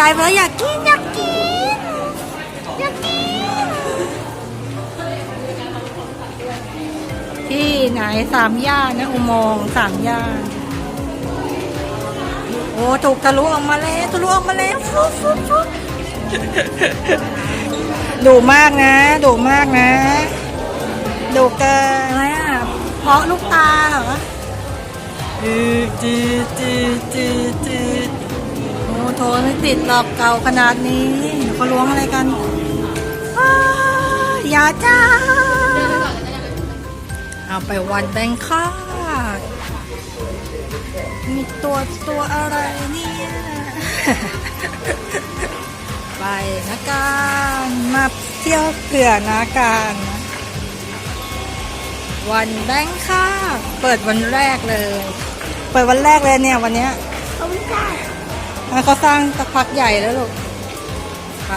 ยายบอกอยากกินอยากกินอยากกิน ที่ไหนสามย่านนะอุโมงค์สามย่านโอ้ถูกทะลุออกมาแล้วทะลุออกมาแล้วฟุ๊บฟุ๊บฟุ๊บดุมากนะดุมากนะดุเกินอะไรอะเพราะลูกตาเหรอจืดจืดจืดจืดจืด โทรไม่ติดหรอกเก่าขนาดนี้เขาล้วงอะไรกันอย่าจ้าเอาไปวันแบงคอกมีตัวตัวอะไรเนี่ยไปนะการมาเที่ยวเผื่อนะการวันแบงคอกเปิดวันแรกเลย เปิดวันแรกเลยเนี่ยวันเนี้ยเขาไม่ได้ แล้วเขาสร้างสักพักใหญ่แล้วลูกไป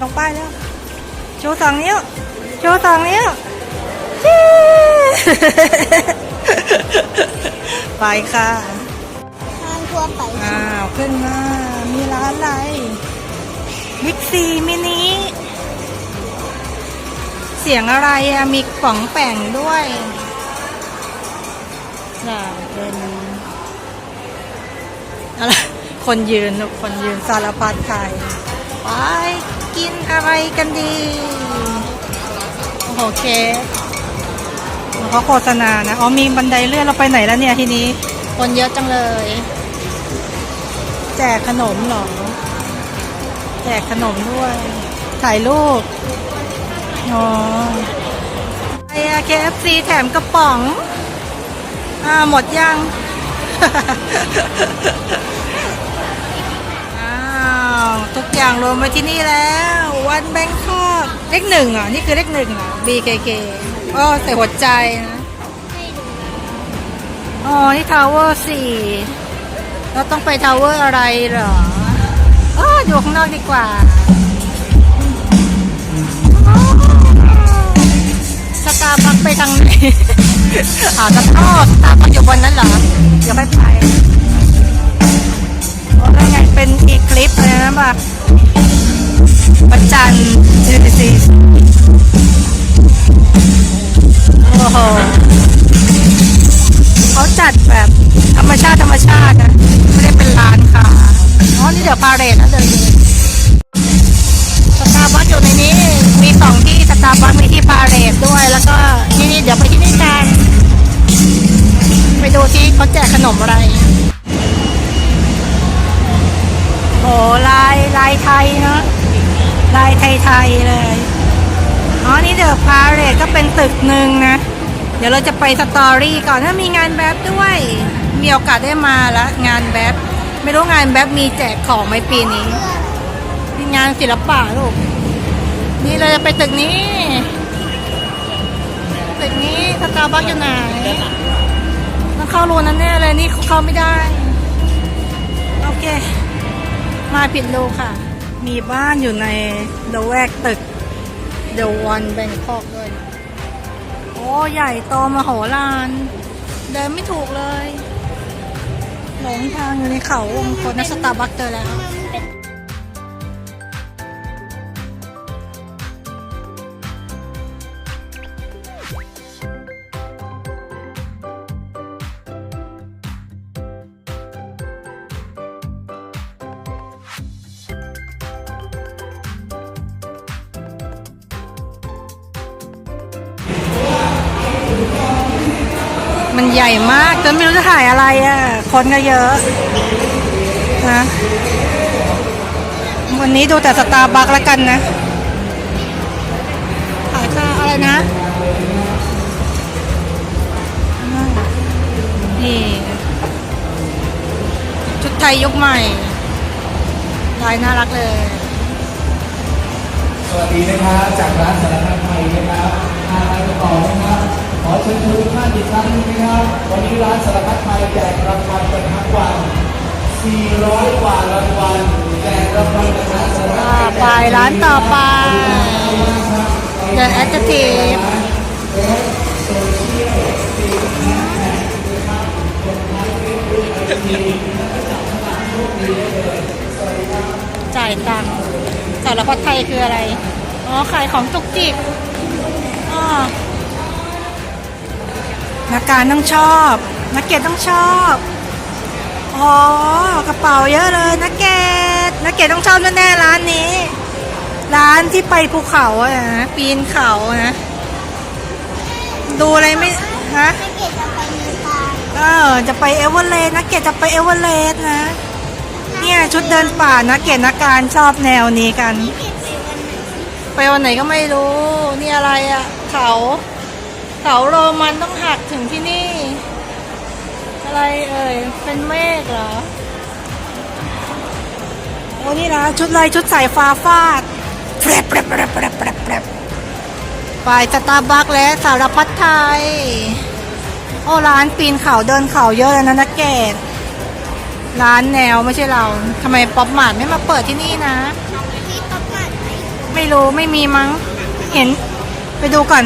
ลงป้ายแล้ว โชว์สองนิ้ว โชว์สองนิ้วชี้ไปค่ะทางทัวร์ไปอ้าวขึ้นมา มีร้านอะไรบิ๊กซีมินิเสียงอะไรอะมีป๋องแป่งด้วยน่าเป็นอะไร คนยืนลูกคนยืนสารพัดไทยไปกินอะไรกันดีโอ้โหเคกเขาโฆษณานะอ๋อมีบันไดเลื่อนเราไปไหนแล้วเนี่ยทีนี้ คนเยอะจังเลย แจกขนมเหรอ แจกขนมด้วย ถ่ายรูปอ๋อไอ้ KFC แถมกระป๋อง อ่าหมดยังอ้าวทุกอย่างรวมไว้ที่นี่แล้ว วันแบงคอกเลขหนึ่งอะนี่คือเลขหนึ่งอะ BKK อ๋อใส่หัวใจนะ อ๋อ นี่ทาวเวอร์สี่เราต้องไปทาวเวอร์อะไรเหรอเออดูข้างนอกดีกว่าสตาร์บัคไปทางไหน อ่าสตาร์สตาร์บัคอยู่บนนั้นเหรอ เดี๋ยวค่อยไป ลิประแบบประจันทร์ดูดิสิโอ้โหเขาจัดแบบธรรมชาติธรรมชาตินะ ไม่ได้เป็นร้านค่ะอ๋อนี่เดี๋ยวพาเรทนะเดินสตาร์บัคอยู่ในนี้ มีสองที่สตาร์บัคมีที่พาเรทด้วย แล้วก็ที่นี่เดี๋ยวไปที่นี่กันไปดูที่เขาแจกขนมอะไร โอ้ ลายลายไทยเนอะลายไทยๆเลย อ๋อ นี่เดอะพาเรทก็เป็นตึกหนึ่งนะ เดี๋ยวเราจะไปสตอรี่ก่อนถ้ามีงานแบบด้วย มีโอกาสได้มาละงานแบบไม่รู้งานแบบมีแจกของไหมปีนี้มีงานศิลปะลูก นี่เราจะไปตึกนี้ ตึกนี้สตาร์บัคอยู่ไหนต้องเข้ารูนั้นแน่เลยนี่เข้าไม่ได้ โอเค มาผิดรูค่ะ มีบ้านอยู่ในเดอะแวกตึกเดวันแบงคอกด้วย โอ้ใหญ่โตมโหฬารเดินไม่ถูกเลย หลงทางอยู่ในเขาวงกตนะสตาร์บัคเจอแล้ว มันใหญ่มากจนไม่รู้จะถ่ายอะไรอะ คนก็เยอะนะวันนี้ดูแต่สตาร์บัคแล้วกันนะขายข้าอะไรนะ นี่ ชุดไทยยุคใหม่ลายน่ารักเลย สวัสดีนะครับ จากร้านสารพัดไทยนะครับทางไปต่อนะครับ เชิญชวนทุกท่านอีกครั้งหนึงนะครับ วันนี้ร้านสารพัดไทยแจกรางวัลกันทั้งวัน 400 กว่ารางวัลแจกรางวัลจากร้านสารพัดต่อไปร้านต่อไป The Adjective สจ่ายตังค์สารพัดไทยคืออะไร อ๋อ ขายของจุกจิกอ๋อ นักการต้องชอบ นักเก็ตต้องชอบอ๋อกระเป๋าเยอะเลยนักเก็ตนักเก็ตต้องชอบแน่ๆร้านนี้ ร้านที่ไปภูเขาอะนะปีนเขานะดูอะไรไม่ฮะเก็บจะไปเนปาลเออจะไปเอเวอเรสต์นักเก็ตจะไปเอเวอเรสต์นะ เนี่ยชุดเดินป่านักเก็ตนักการชอบแนวนี้กัน ไปวันไหนไปวันไหนก็ไม่รู้ นี่อะไรอะ่ะเขา เขาโรมันต้องหักถึงที่นี่ อะไรเอ่ย เป็นเมฆเหรอ โอ้นี่นะชุดอะไรชุดสายฟ้าฟาดแปรบแปรบแปรบแปรบแปรบแปรบไปสตาร์บัคและสารพัดไทย โอ้ร้านปีนเขาเดินเขาเยอะเลยนะนักเกตร้านแนวไม่ใช่เราทำไมป๊อปมาร์ทไม่มาเปิดที่นี่นะที่ต๊อกมันไหมไม่รู้ไม่มีมั้ง เห็นไปดูก่อน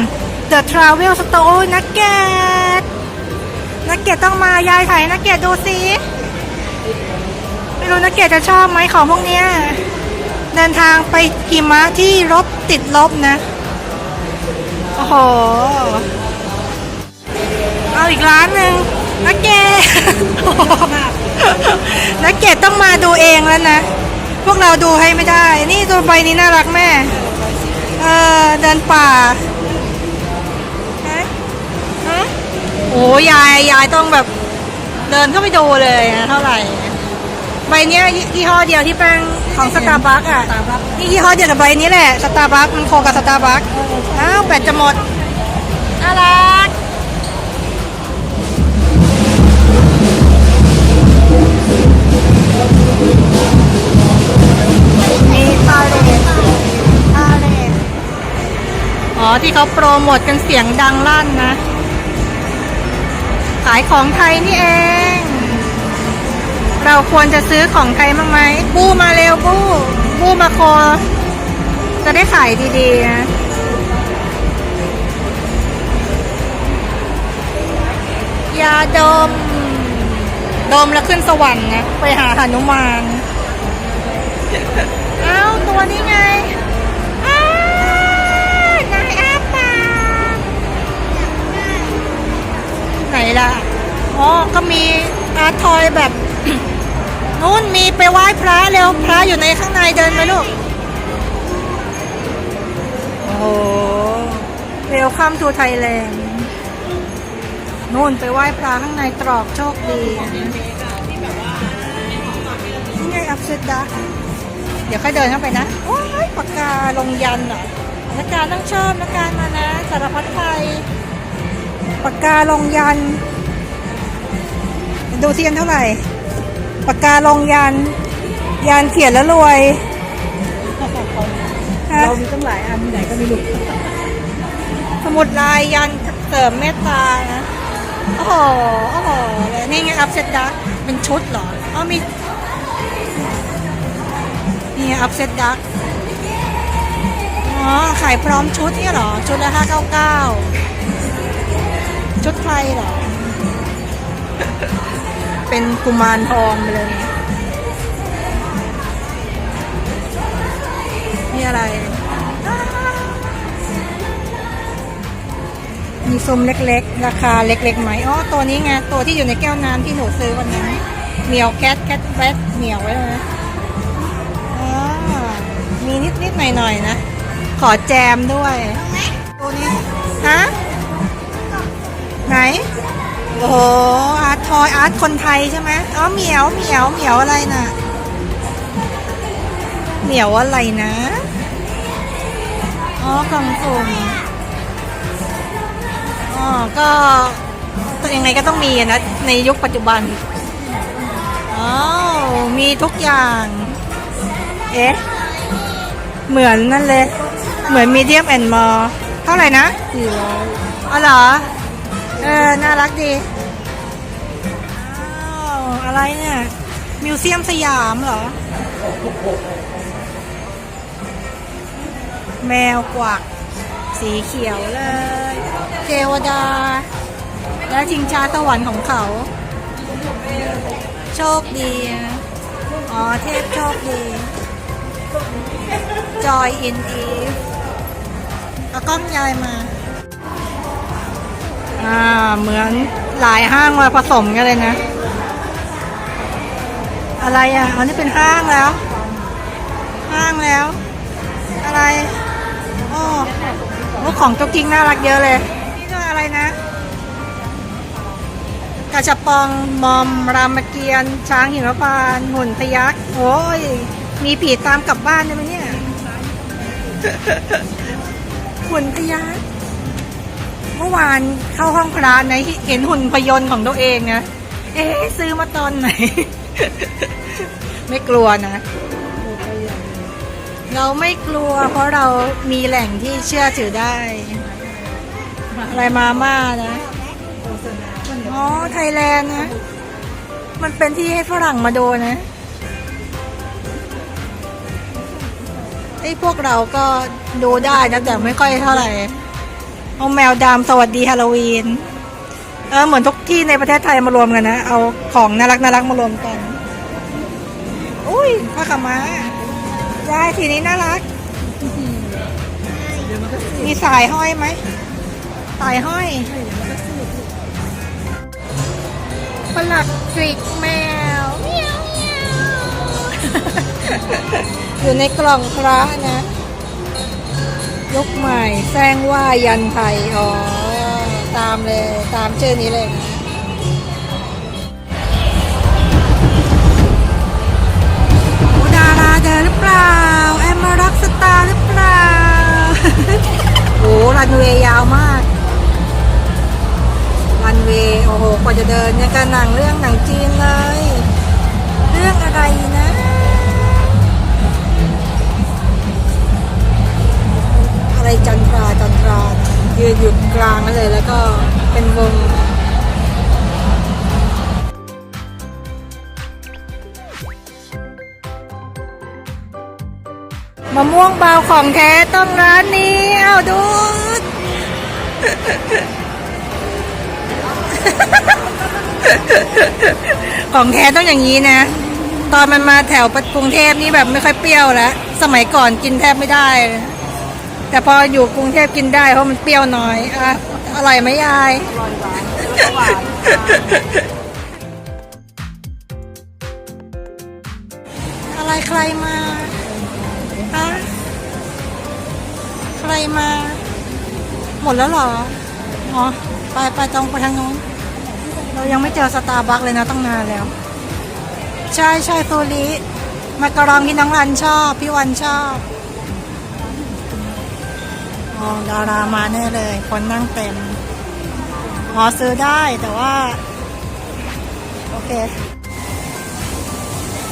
The Travel Store นักเก็ตนักเก็ตต้องมายายถ่ายนักเก็ตดูสิไม่รู้นักเก็ตจะชอบไหมของพวกเนี้ยเดินทางไปหิมะที่ลบติดลบนะ โอ้โห เอาอีกร้านหนึ่งนักเก็ตนักเก็ตต้องมาดูเองแล้วนะ พวกเราดูให้ไม่ได้ นี่ตัวใบนี้น่ารักแม่ เออเดินป่า โอ้ยายยายต้องแบบเดินเข้าไปดูเลยนะเท่าไหร่ ใบเนี้ยยี่ห้อเดียวที่แป้งของสตาร์บัคอะนี่ยี่ห้อเดียวกับใบนี้แหละสตาร์บัคมันโคกับสตาร์บัคอ้าวแบตจะหมดน่ารักมีพาเลทพาเลทอ๋อที่เขาโปรโมทกันเสียงดังลั่นนะขายของไทยนี่เอง เราควรจะซื้อของไทยมั้งไหมบู้มาเร็วบู้บู้มาโค จะได้ขายดีๆนะยาดม ดมแล้วขึ้นสวรรค์นะ ไปหาหนุมาน เอ้า ตัวนี้ไง นล่ะ อ๋อ ก็มีอาร์ทอยแบบนู่นมีไปไหว้พระเร็วพระอยู่ในข้างในเดินไปลูก โอ้โหเวลคัมทูไทยแลนด์นู่นไปไหว้พระข้างในตรอกโชคดีนี่ไงอัพเซดดาเดี๋ยวค่อยเดินเข้าไปนะ โอ้ยปากกาลงยันเหรอนักการต้องชอบนักการมานะ สารพัดไทย ปากกาลงยัน ดูเทียนเท่าไหร่ ปากกาลงยัน ยันเขียนแล้วรวยฮะเรามีตั้งหลายอันไหนก็ไม่รู้สมุดลายยันเสริมเมตตานะโอ้โหโอ้โหเลยนี่ไงอัพเซตดักเป็นชุดเหรออ๋อมีนี่อัพเซตดักอ๋อ ขายพร้อมชุดเนี่ยเหรอ ชุดละห้าเก้าเก้า ชุดไทยเหรอ เป็นกุมารทองไปเลย นี่อะไร มีซุ้มเล็กๆ ราคาเล็กๆไหมอ๋อ ตัวนี้ไง ตัวที่อยู่ในแก้วน้ำที่หนูซื้อวันนั้นเหนียวแคทแคทแบทเหนียวไว้เลยนะอ๋อมีนิดๆหน่อยๆนะ ขอแจมด้วยตัวนี้ โอ้อาร์ตทอยอาร์ตคนไทยใช่ไหมอ๋อเหมียวเหมียวเหมียวอะไรน่ะเหมียวอะไรนะอ๋อกล่องสุ่มอ๋อก็ยังไงก็ต้องมีนะในยุคปัจจุบันอ๋อมีทุกอย่างเอ๊ะเหมือนนั่นเลย เหมือนมีเดียมแอนด์มอเท่าไหร่นะสี่ร้อยอ๋อเหรอ เออ น่ารักดี อ้าว อะไรเนี่ย มิวเซียมสยามเหรอ แมวกวัก สีเขียวเลย เทวดา และชิงชาสวรรค์ของเขา โชคดี อ๋อ เทพโชคดี Joy in Eve เอากล้องยายมา อ่าเหมือนหลายห้างมาผสมกันเลยนะ อะไรอะอันนี้เป็นห้างแล้ว ห้างแล้ว อะไรโอ้ลูกของตุ๊กกิ๊กน่ารักเยอะเลย นี่ก็อะไรนะกระชับปองมอมรามเกียรติ์ช้างหิมพานหุ่นพยักษ์โอ้ย มีผีตามกลับบ้านได้ไหมเนี่ยหุ่นพยักษ์ เมื่อวานเข้าห้องพระนะเห็นหุ่นพยนต์ของตัวเองนะเอ๊ะซื้อมาตอนไหน ไม่กลัวนะ เราไม่กลัว เพราะเรามีแหล่งที่เชื่อถือได้ อะไรมาม่านะอ๋อไทยแลนด์นะ มันเป็นที่ให้ฝรั่งมาดูนะไอ้พวกเราก็ดูได้นะแต่ไม่ค่อยเท่าไหร่ เอาแมวดำสวัสดีฮาโลวีน เออเหมือนทุกที่ในประเทศไทยมารวมกันนะ เอาของน่ารักน่ารักมารวมกัน อุ้ยผ้าขาวม้าได้ทีนี้น่ารัก มีสายห้อยไหม สายห้อยปลัดกริกแมวอยู่ในกล่องพระนะ ยุคใหม่แซงว่ายันไทยอ๋อ ตามเลย ตามชื่อนี้เลยนะโอ้ดาราเดินหรือเปล่า แอมมารักสตาร์หรือเปล่า โอ้รันเวย์ยาวมาก รันเวย์โอ้โห กว่าจะเดินเนี่ยงกันหนังเรื่องหนังจีน อะไรจันทราจันทรายืนอยู่กลางนั่นเลยแล้วก็เป็นวงมะม่วงเบาของแท้ต้องร้านนี้ เอาดูของแท้ต้องอย่างนี้นะ ตอนมันมาแถวกรุงเทพนี่แบบไม่ค่อยเปรี้ยวแล้ว สมัยก่อนกินแทบไม่ได้เลย แต่พออยู่กรุงเทพกินได้เพราะมันเปรี้ยวน้อยอะอร่อยไหมยายอะไรใครมาฮะใครมา หมดแล้วเหรอ อ๋อ ไปไปตรงไปทางนู้น เรายังไม่เจอสตาร์บัคเลยนะตั้งนานแล้ว ใช่ใช่โซลิ มากรองที่น้องรันชอบ พี่วันชอบ ดารามาแน่เลย คนนั่งเต็มอ๋อซื้อได้แต่ว่า โอเค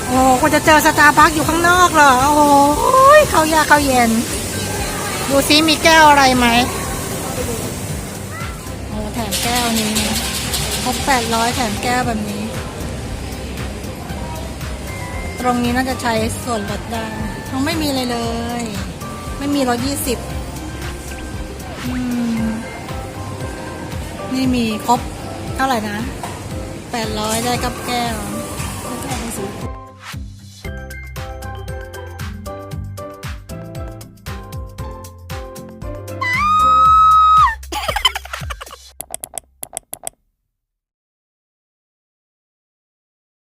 โอ้คุณจะเจอสตาร์บัคอยู่ข้างนอกเหรอ โอ้โหเขายาเขาเย็น ดูซิมีแก้วอะไรไหมโอ้แถมแก้วนี้ครบแปดร้อยแถมแก้วแบบนี้ ตรงนี้น่าจะใช้ส่วนลดได้ยังไม่มีเลยเลย ไม่มีร้อยยี่สิบ นี่มีครบเท่าไหร่นะแปดร้อยได้กับแก้ว